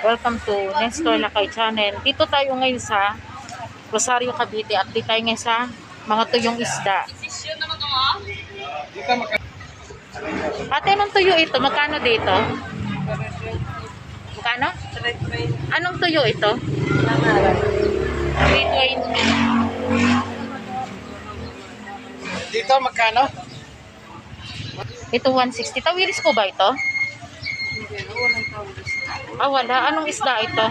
Welcome to Nestor Lakay Channel. Dito tayo ngayon sa Rosario, Cavite. Update tayo ngayon sa mga tuyong isda. Ate, anong tuyo ito? Magkano dito? Magkano? Anong tuyo ito? 320. Dito magkano? Ito 160. Tawiris ko ba ito? Ah, wala. Anong isda ito?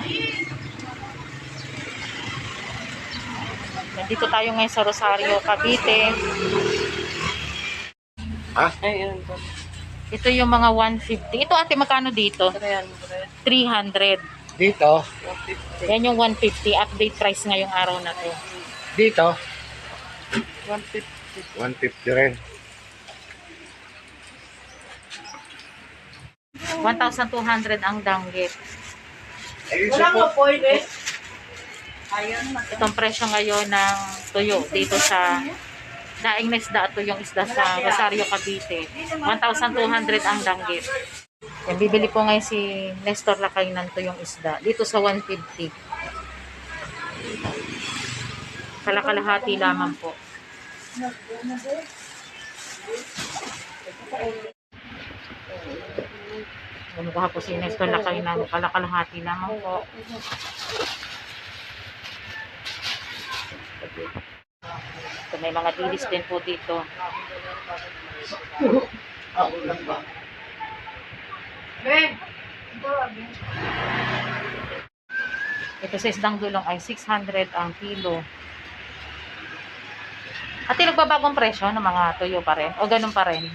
Nandito tayo ngayon sa Rosario, Cavite. Ha? Ayun po. Ito yung mga 150. Ito ate, magkano dito? 300. 300. Dito? 150. Yan yung 150. Update price ngayong araw na to. Dito? 150. 150 rin. 1,200 ang danggit. Wala mo pwede. Ayun. Itong presyo ngayon ng tuyo dito sa daing na isda ito yung isda sa Rosario, Cavite. 1,200 ang danggit. Yan, bibili po ngayon si Nestor Lakay ng tuyong isda. Dito sa 150. Kalakalahati lamang po. Bumukuha po si Nestor Lakay ng kalakalahati lamang po. So, may mga dilis din po dito. Ito sa isdang dulong ay 600 ang kilo. Ate, nagbabagong presyo ng mga tuyo pa rin? O ganun pa rin?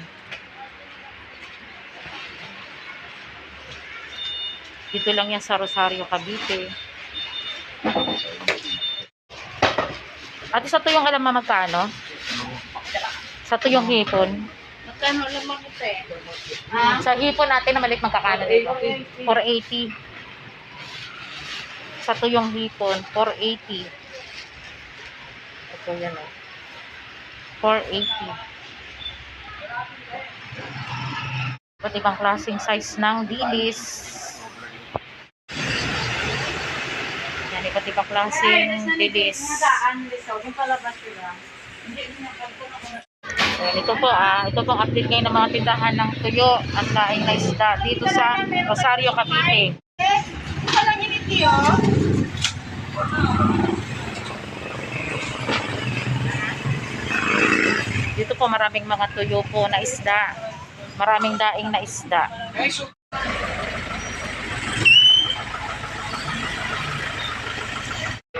Dito lang yan sa Rosario, Cavite. Ate, sa tuyong alam mo magkano? Sa tuyong hipon? Magkano lamang ito eh? Sa hipon natin na maliit magkakano dito? 480. Sa tuyong hipon, 480. Ito yan o. 480. Iba't ibang klaseng size ng dilis. Yan, iba't ibang klaseng dilis. Nadaan, Lisaw. Yung palabas sila. Ayan, ito po ah, ito pong update ngayon ng mga tindahan ng tuyo at laing na isda dito sa Rosario, Cavite. Walang initi oh. Dito po maraming mga tuyo po na isda. Maraming daing na isda.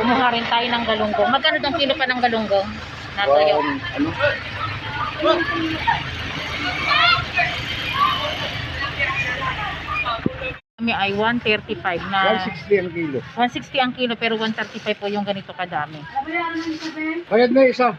Kumuha rin tayo ng galunggong. Magkano daw kilo pa ng galunggong? Na tuyo. Um, ano? Kami ay 135 na 160 ang kilo. 160 ang kilo pero 135 po yung ganito kadami. Bayad na isa.